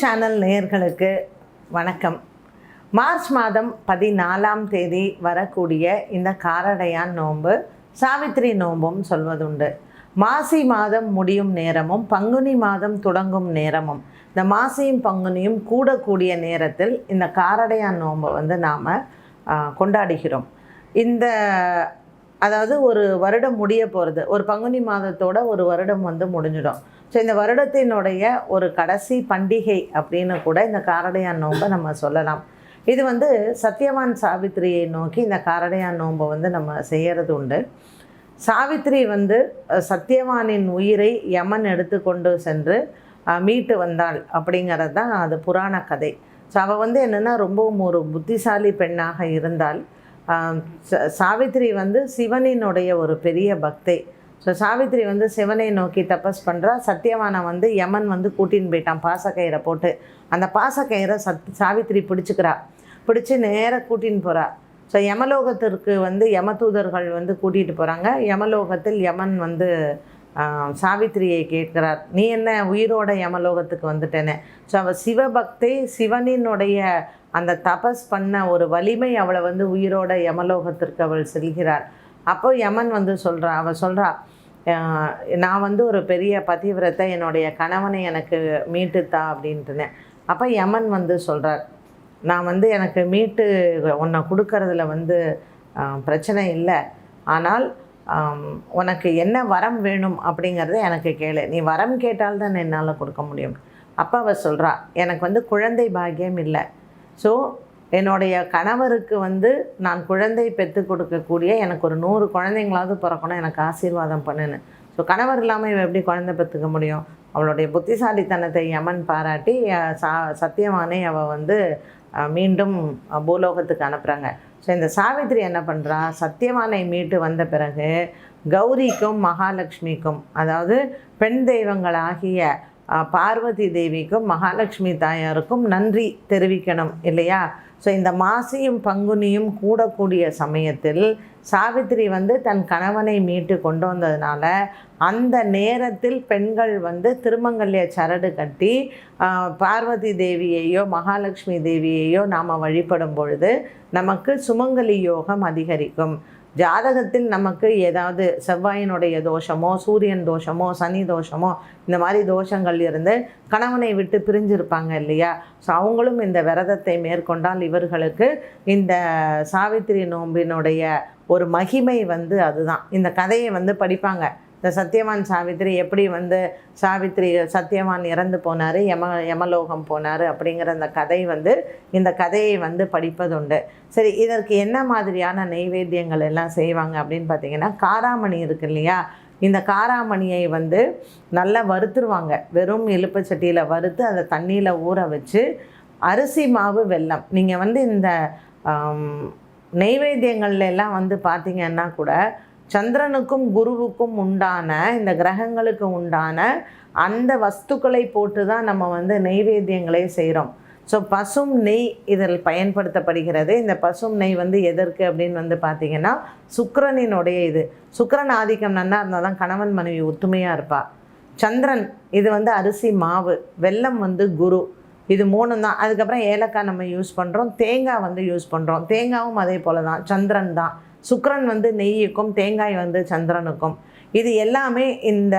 Channel நேயர்களுக்கு வணக்கம். March மாதம் பதினாலாம் தேதி வரக்கூடிய இந்த காரடையான் நோன்பு சாவித்திரி நோன்பும் சொல்வதுண்டு. மாசி மாதம் முடியும் நேரமும் பங்குனி மாதம் தொடங்கும் நேரமும் இந்த மாசியும் பங்குனியும் கூடக்கூடிய நேரத்தில் இந்த காரடையான் நோன்பை வந்து நாம் கொண்டாடுகிறோம். இந்த அதாவது ஒரு வருடம் முடிய போகிறது ஒரு பங்குனி மாதத்தோட ஒரு வருடம் வந்து முடிஞ்சிடும். ஸோ இந்த வருடத்தினுடைய ஒரு கடைசி பண்டிகை அப்படின்னு கூட இந்த காரடையான் நோன்பை நம்ம சொல்லலாம். இது வந்து சத்யவான் சாவித்திரியை நோக்கி இந்த காரடையான் நோன்பை வந்து நம்ம செய்கிறது உண்டு. சாவித்திரி வந்து சத்யவானின் உயிரை யமன் எடுத்துக்கொண்டு சென்று மீட்டு வந்தாள் அப்படிங்கிறது தான் அது புராண கதை. ஸோ அவள் வந்து என்னென்னா ரொம்பவும் ஒரு புத்திசாலி பெண்ணாக இருந்தால் சாவித்திரி வந்து சிவனினுடைய ஒரு பெரிய பக்தை. ஸோ சாவித்திரி வந்து சிவனை நோக்கி தபஸ் பண்ணுறா சத்யவானை வந்து யமன் வந்து கூட்டின்னு போயிட்டான் பாசக்கயிறை போட்டு. அந்த பாசக்கயிறை சத் சாவித்திரி பிடிச்சிக்கிறா. பிடிச்சி நேராக கூட்டின்னு போகிறா ஸோ யமலோகத்திற்கு வந்து யமதூதர்கள் வந்து கூட்டிகிட்டு போகிறாங்க யமலோகத்தில் யமன் வந்து சாவித்திரியை கேட்கிறார். நீ என்ன உயிரோட யமலோகத்துக்கு வந்துட்டேன்னு? ஸோ அவள் சிவபக்தை சிவனினுடைய அந்த தபஸ் பண்ண ஒரு வலிமை அவளை வந்து உயிரோட யமலோகத்திற்கு அவள் செல்கிறாள். அப்போ யமன் வந்து சொல்கிறா அவள் சொல்கிறா நான் வந்து ஒரு பெரிய பதிவிரத்தை என்னுடைய கணவனை எனக்கு மீட்டுத்தா அப்படின்ட்டுனேன். அப்போ யமன் வந்து சொல்கிறார் நான் வந்து எனக்கு மீட்டு உன்னை கொடுக்கறதுல வந்து பிரச்சனை இல்லை. ஆனால் உனக்கு என்ன வரம் வேணும் அப்படிங்கிறத எனக்கு கேளு. நீ வரம் கேட்டால்தான் என்னால் கொடுக்க முடியும். அப்போ அவள் சொல்கிறா எனக்கு வந்து குழந்தை பாக்கியம் இல்லை. ஸோ என்னுடைய கணவருக்கு வந்து நான் குழந்தை பெற்று கொடுக்கக்கூடிய எனக்கு ஒரு நூறு குழந்தைங்களாவது பிறக்கணும். எனக்கு ஆசீர்வாதம் பண்ணுன்னு. ஸோ கணவர் இல்லாமல் இவன் எப்படி குழந்தை பெற்றுக்க முடியும்? அவளுடைய புத்திசாலித்தனத்தை யமன் பாராட்டி சா சத்தியவானை அவள் வந்து மீண்டும் பூலோகத்துக்கு அனுப்புகிறாங்க ஸோ இந்த சாவித்திரி என்ன பண்ணுறா சத்தியவானை மீட்டு வந்த பிறகு கௌரிக்கும் மகாலட்சுமிக்கும் அதாவது பெண் தெய்வங்களாகிய பார்வதி தேவிக்கும் மகாலட்சுமி தாயாருக்கும் நன்றி தெரிவிக்கணும் இல்லையா? ஸோ இந்த மாசியும் பங்குனியும் கூடக்கூடிய சமயத்தில் சாவித்திரி வந்து தன் கணவனை மீட்டு கொண்டு வந்ததுனால அந்த நேரத்தில் பெண்கள் வந்து திருமங்கல்ய சரடு கட்டி பார்வதி தேவியையோ மகாலட்சுமி தேவியையோ நாம் வழிபடும் பொழுது நமக்கு சுமங்கலி யோகம் அதிகரிக்கும். ஜாதகத்தில் நமக்கு ஏதாவது செவ்வாயினுடைய தோஷமோ சூரியன் தோஷமோ சனி தோஷமோ இந்த மாதிரி தோஷங்கள் இருந்து கணவனை விட்டு பிரிஞ்சிருப்பாங்க இல்லையா? ஸோ அவங்களும் இந்த விரதத்தை மேற்கொண்டால் இவர்களுக்கு இந்த சாவித்திரி நோம்பினுடைய ஒரு மகிமை வந்து அதுதான். இந்த கதையை வந்து படிப்பாங்க. இந்த சத்தியவான் சாவித்திரி எப்படி வந்து சாவித்திரி சத்தியவான் இறந்து போனார் யம யமலோகம் போனார் அப்படிங்கிற அந்த கதை வந்து இந்த கதையை வந்து படிப்பதுண்டு. சரி இதற்கு என்ன மாதிரியான நெய்வேத்தியங்கள் எல்லாம் செய்வாங்க அப்படின்னு பார்த்தீங்கன்னா காராமணி இருக்கு இல்லையா? இந்த காராமணியை வந்து நல்லா வறுத்துருவாங்க. வெறும் எலுப்பு சட்டியில் வறுத்து அதை தண்ணியில் ஊற வச்சு அரிசி மாவு வெல்லம். நீங்கள் வந்து இந்த நெய்வேத்தியங்கள்ல எல்லாம் வந்து பார்த்தீங்கன்னா கூட சந்திரனுக்கும் குருவுக்கும் உண்டான இந்த கிரகங்களுக்கு உண்டான அந்த வஸ்துக்களை போட்டு தான் நம்ம வந்து நெய்வேத்தியங்களே செய்கிறோம் ஸோ பசும் நெய் இதில் பயன்படுத்தப்படுகிறது. இந்த பசும் நெய் வந்து எதற்கு அப்படின்னு வந்து பார்த்திங்கன்னா சுக்கரனினுடைய இது. சுக்கரன் ஆதிக்கம் நன்னா இருந்தால் தான் கணவன் மனைவி ஒத்துமையாக இருப்பாள் சந்திரன் இது வந்து அரிசி மாவு வெல்லம் வந்து குரு. இது மூணு தான். அதுக்கப்புறம் ஏலக்காய் நம்ம யூஸ் பண்ணுறோம் தேங்காய் வந்து யூஸ் பண்ணுறோம் தேங்காவும் அதே போல் தான் சந்திரன் தான். சுக்கரன் வந்து நெய்யுக்கும் தேங்காய் வந்து சந்திரனுக்கும். இது எல்லாமே இந்த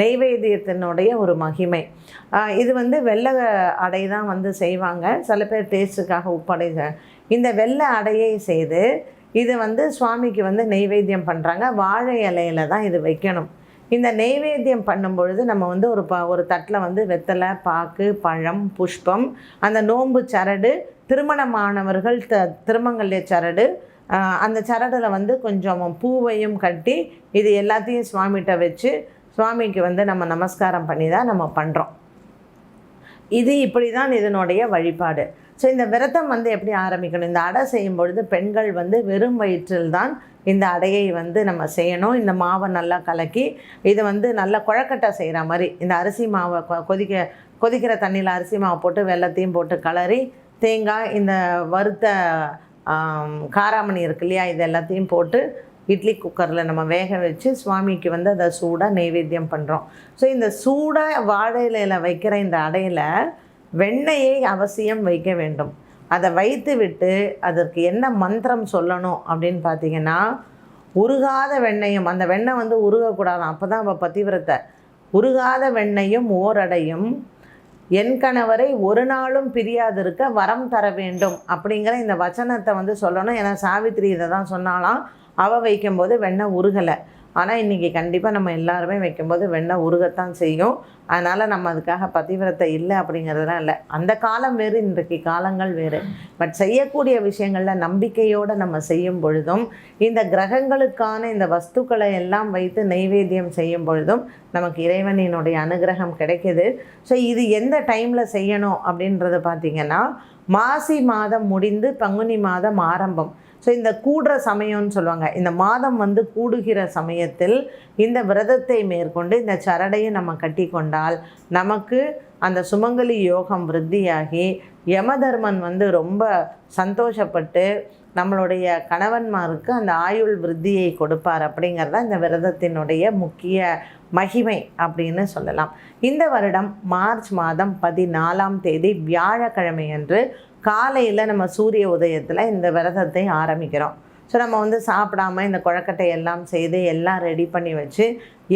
நெய்வேத்தியத்தினுடைய ஒரு மகிமை. இது வந்து வெள்ளை அடை தான் வந்து செய்வாங்க. சில பேர் டேஸ்ட்டுக்காக உப்படை இந்த வெள்ளை அடையை செய்து இது வந்து சுவாமிக்கு வந்து நெய்வேத்தியம் பண்ணுறாங்க வாழை இலையில தான் இது வைக்கணும். இந்த நெய்வேத்தியம் பண்ணும் பொழுது நம்ம வந்து ஒரு ப ஒரு தட்டில் வந்து வெத்தலை பாக்கு பழம் புஷ்பம் அந்த நோம்பு சரடு திருமணமானவர்கள் த திருமங்கல்ய சரடு அந்த சரடில் வந்து கொஞ்சம் பூவையும் கட்டி இது எல்லாத்தையும் சுவாமிகிட்ட வச்சு சுவாமிக்கு வந்து நம்ம நமஸ்காரம் பண்ணி தான் நம்ம பண்ணுறோம் இது இப்படி தான் இதனுடைய வழிபாடு. ஸோ இந்த விரதம் வந்து எப்படி ஆரம்பிக்கணும்? இந்த அடை செய்யும் பொழுது பெண்கள் வந்து வெறும் வயிற்றில் தான் இந்த அடையை வந்து நம்ம செய்யணும். இந்த மாவை நல்லா கலக்கி இது வந்து நல்லா குழக்கட்டை செய்கிற மாதிரி இந்த அரிசி மாவை கொ- கொதிக்க கொதிக்கிற தண்ணியில் அரிசி மாவை போட்டு வெள்ளத்தையும் போட்டு கலரி தேங்காய் இந்த வறுத்த காராமணி இருக்கு இல்லையா? இது எல்லாத்தையும் போட்டு இட்லி குக்கரில் நம்ம வேக வச்சு சுவாமிக்கு வந்து அதை சூடாக நெய்வேத்தியம் பண்ணுறோம் ஸோ இந்த சூடாக வாழை இலையில் வைக்கிற இந்த அடையில் வெண்ணெயை அவசியம் வைக்க வேண்டும். அதை வைத்து விட்டு அதற்கு என்ன மந்திரம் சொல்லணும் அப்படின்னு பார்த்தீங்கன்னா உருகாத வெண்ணெயும் அந்த வெண்ணெய் வந்து உருகக்கூடாது அப்போ தான் அவள் பதிவிரத்தை உருகாத வெண்ணையும் ஓரடையும் என் கணவரை ஒரு நாளும் பிரியாதிருக்க வரம் தர வேண்டும் அப்படிங்கிற இந்த வச்சனத்தை வந்து சொல்லணும். ஏன்னா சாவித்திரி இதை தான் சொன்னாலாம் அவ வைக்கும்போது வெண்ணெய் உருகலை. ஆனால் இன்றைக்கி கண்டிப்பாக நம்ம எல்லாருமே வைக்கும்போது வெண்ணெய் உருகத்தான் செய்யும். அதனால் நம்ம அதுக்காக பதிவிரத்தை இல்லை அப்படிங்கிறதுலாம் இல்லை. அந்த காலம் வேறு இன்றைக்கு காலங்கள் வேறு. பட் செய்யக்கூடிய விஷயங்களில் நம்பிக்கையோடு நம்ம செய்யும் பொழுதும் இந்த கிரகங்களுக்கான இந்த வஸ்துக்களை எல்லாம் வைத்து நைவேத்தியம் செய்யும் பொழுதும் நமக்கு இறைவனினுடைய அனுகிரகம் கிடைக்கிது. ஸோ இது எந்த டைமில் செய்யணும் அப்படின்றத பார்த்திங்கன்னா மாசி மாதம் முடிந்து பங்குனி மாதம் ஆரம்பம். ஸோ இந்த கூடுற சமயம்னு சொல்லுவாங்க. இந்த மாதம் வந்து கூடுகிற சமயத்தில் இந்த விரதத்தை மேற்கொண்டு இந்த சரடையை நம்ம கட்டி கொண்டால் நமக்கு அந்த சுமங்கலி யோகம் விருத்தியாகி யமதர்மன் வந்து ரொம்ப சந்தோஷப்பட்டு நம்மளுடைய கணவன்மாருக்கு அந்த ஆயுள் விருத்தியை கொடுப்பார் அப்படிங்கிறத இந்த விரதத்தினுடைய முக்கிய மகிமை அப்படின்னு சொல்லலாம். இந்த வருடம் மார்ச் மாதம் பதினாலாம் தேதி வியாழக்கிழமை அன்று காலையில் நம்ம சூரிய உதயத்தில் இந்த விரதத்தை ஆரம்பிக்கிறோம். ஸோ நம்ம வந்து சாப்பிடாம இந்த குழக்கட்டை எல்லாம் செய்து எல்லாம் ரெடி பண்ணி வச்சு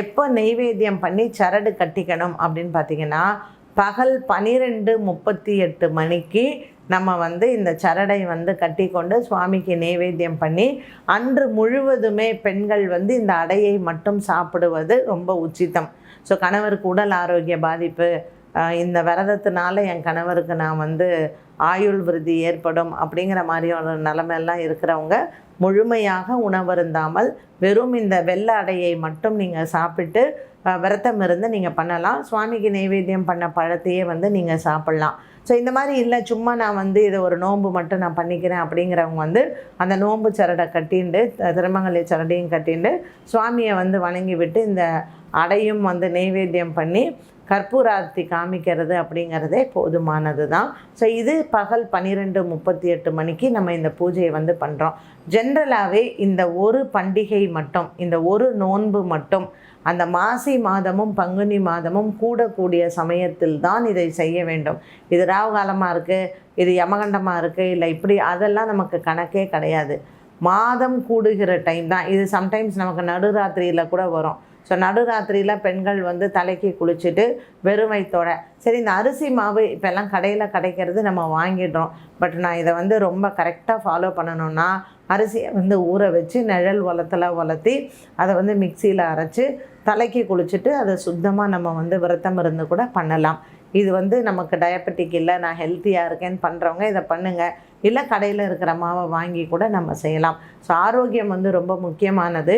எப்போ நெய்வேத்தியம் பண்ணி சரடு கட்டிக்கணும் அப்படின்னு பார்த்தீங்கன்னா பகல் பனிரெண்டு முப்பத்தி எட்டு மணிக்கு நம்ம வந்து இந்த சரடை வந்து கட்டி கொண்டு சுவாமிக்கு நைவேத்தியம் பண்ணி அன்று முழுவதுமே பெண்கள் வந்து இந்த அடையை மட்டும் சாப்பிடுவது ரொம்ப உச்சிதம். ஸோ கணவருக்கு உடல் ஆரோக்கிய பாதிப்பு இந்த விரதத்தினால என் கணவருக்கு நான் வந்து ஆயுள் விருதி ஏற்படும் அப்படிங்கிற மாதிரியான நிலமெல்லாம் இருக்கிறவங்க முழுமையாக உணவருந்தாமல் வெறும் இந்த வெள்ளை அடையை மட்டும் நீங்கள் சாப்பிட்டு விரதம் இருந்து நீங்கள் பண்ணலாம். சுவாமிக்கு நைவேத்தியம் பண்ண பழத்தையே வந்து நீங்கள் சாப்பிட்லாம். ஸோ இந்த மாதிரி இல்லை சும்மா நான் வந்து இதை ஒரு நோன்பு மட்டும் நான் பண்ணிக்கிறேன் அப்படிங்கிறவங்க வந்து அந்த நோன்பு சரடை கட்டிண்டு திருமங்கலை சரடையும் கட்டிண்டு சுவாமியை வந்து வணங்கி விட்டு இந்த அடையும் வந்து நெய்வேத்தியம் பண்ணி கற்பூரார்த்தி காமிக்கிறது அப்படிங்கிறதே போதுமானது தான். ஸோ இது பகல் பன்னிரெண்டு முப்பத்தி எட்டு மணிக்கு நம்ம இந்த பூஜையை வந்து பண்ணுறோம் ஜென்ரலாகவே இந்த ஒரு பண்டிகை மட்டும் இந்த ஒரு நோன்பு மட்டும் அந்த மாசி மாதமும் பங்குனி மாதமும் கூடக்கூடிய சமயத்தில் தான் இதை செய்ய வேண்டும். இது ராவு காலமாக இருக்குது இது யமகண்டமாக இருக்குது இல்லை இப்படி அதெல்லாம் நமக்கு கணக்கே கிடையாது. மாதம் கூடுகிற டைம் தான். இது சம்டைம்ஸ் நமக்கு நடுராத்திரியில் கூட வரும். ஸோ நடுராத்திரியில் பெண்கள் வந்து தலைக்கு குளிச்சுட்டு வெறுமைத்தோட சரி இந்த அரிசி மாவு இப்போல்லாம் கடையில் கிடைக்கிறது நம்ம வாங்கிடுறோம். பட் நான் இதை வந்து ரொம்ப கரெக்டாக ஃபாலோ பண்ணணும்னா அரிசியை வந்து ஊற வச்சு நிழல் உலத்தில் வளர்த்தி அதை வந்து மிக்சியில் அரைச்சி தலைக்கு குளிச்சுட்டு அதை சுத்தமாக நம்ம வந்து விரதம் இருந்து கூட பண்ணலாம். இது வந்து நமக்கு டயபெட்டிக் இல்லை நான் ஹெல்த்தியாக இருக்கேன்னு பண்ணுறவங்க இதை பண்ணுங்கள் இல்லை கடையில் இருக்கிற மாவை வாங்கி கூட நம்ம செய்யலாம். ஸோ ஆரோக்கியம் வந்து ரொம்ப முக்கியமானது.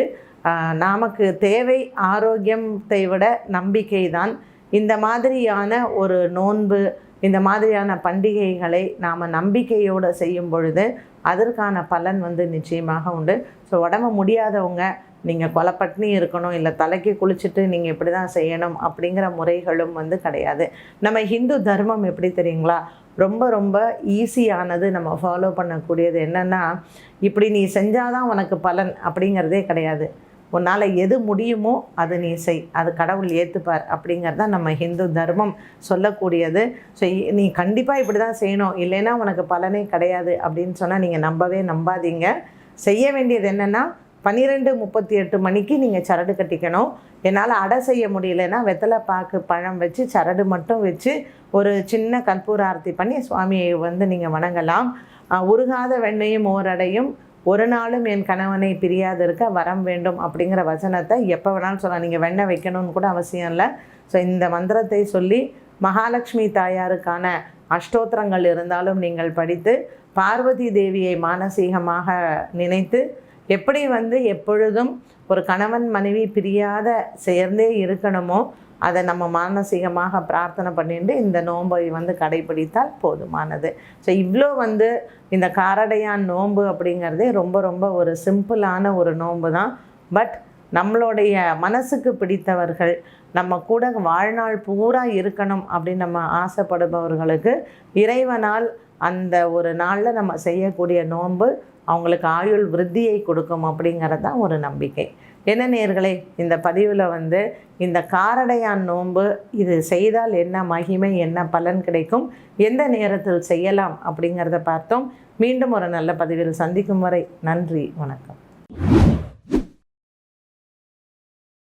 நமக்கு தேவை ஆரோக்கியத்தை விட நம்பிக்கை தான் இந்த மாதிரியான ஒரு நோன்பு இந்த மாதிரியான பண்டிகைகளை நாம் நம்பிக்கையோடு செய்யும் பொழுது அதற்கான பலன் வந்து நிச்சயமாக உண்டு. ஸோ உடம்பு முடியாதவங்க நீங்கள் கொலப்பட்னி இருக்கணும் இல்லை தலைக்கு குளிச்சுட்டு நீங்கள் இப்படி தான் செய்யணும் அப்படிங்கிற முறைகளும் வந்து கிடையாது. நம்ம ஹிந்து தர்மம் எப்படி தெரியுங்களா? ரொம்ப ரொம்ப ஈஸியானது நம்ம ஃபாலோ பண்ணக்கூடியது என்னென்னா இப்படி நீ செஞ்சாதான் உனக்கு பலன் அப்படிங்கிறதே கிடையாது. உன்னால் எது முடியுமோ அது நீ செய். அது கடவுள் ஏற்றுப்பார் அப்படிங்கிறது தான் நம்ம ஹிந்து தர்மம் சொல்லக்கூடியது. ஸோ நீ கண்டிப்பாக இப்படி தான் செய்யணும். இல்லைன்னா உனக்கு பலனே கிடையாது அப்படின்னு சொன்னால் நீங்கள் நம்பவே நம்பாதீங்க. செய்ய வேண்டியது என்னென்னா பன்னிரெண்டு முப்பத்தி எட்டு மணிக்கு நீங்கள் சரடு கட்டிக்கணும். என்னால் அடை செய்ய முடியலன்னா வெத்தலை பாக்கு பழம் வச்சு சரடு மட்டும் வச்சு ஒரு சின்ன கற்பூர ஆரத்தி பண்ணி சுவாமியை வந்து நீங்கள் வணங்கலாம். உருகாத வெண்ணையும் ஓரடையும் ஒரு நாளும் என் கணவனை பிரியாதிருக்க வரம் வேண்டும் அப்படிங்கிற வசனத்தை எப்போ வேணாலும் சொல்லலாம். நீங்கள் வெண்ணெய் வைக்கணும்னு கூட அவசியம் இல்லை. ஸோ இந்த மந்திரத்தை சொல்லி மகாலட்சுமி தாயாருக்கான அஷ்டோத்திரங்கள் இருந்தாலும் நீங்கள் படித்து பார்வதி தேவியை மானசீகமாக நினைத்து எப்படி வந்து எப்பொழுதும் ஒரு கணவன் மனைவி பிரியாத சேர்ந்தே இருக்கணுமோ அதை நம்ம மானசீகமாக பிரார்த்தனை பண்ணிட்டு இந்த நோன்பை வந்து கடைபிடித்தால் போதுமானது. ஸோ இவ்வளோ வந்து இந்த காரடையான் நோன்பு அப்படிங்கிறதே ரொம்ப ரொம்ப ஒரு சிம்பிளான ஒரு நோன்பு தான். பட் நம்மளுடைய மனசுக்கு பிடித்தவர்கள் நம்ம கூட வாழ்நாள் பூரா இருக்கணும் அப்படின்னு நம்ம ஆசைப்படுபவர்களுக்கு இறைவனால் அந்த ஒரு நாளில் நம்ம செய்யக்கூடிய நோன்பு அவங்களுக்கு ஆயுள் விருத்தியை கொடுக்கும் அப்படிங்கிறது தான் ஒரு நம்பிக்கை. என்ன நேர்களே இந்த பதிவில் வந்து இந்த காரடையான் நோன்பு இது செய்தால் என்ன மகிமை என்ன பலன் கிடைக்கும் எந்த நேரத்தில் செய்யலாம் அப்படிங்கிறத பார்த்தோம். மீண்டும் ஒரு நல்ல பதிவில் சந்திக்கும் வரை நன்றி வணக்கம்.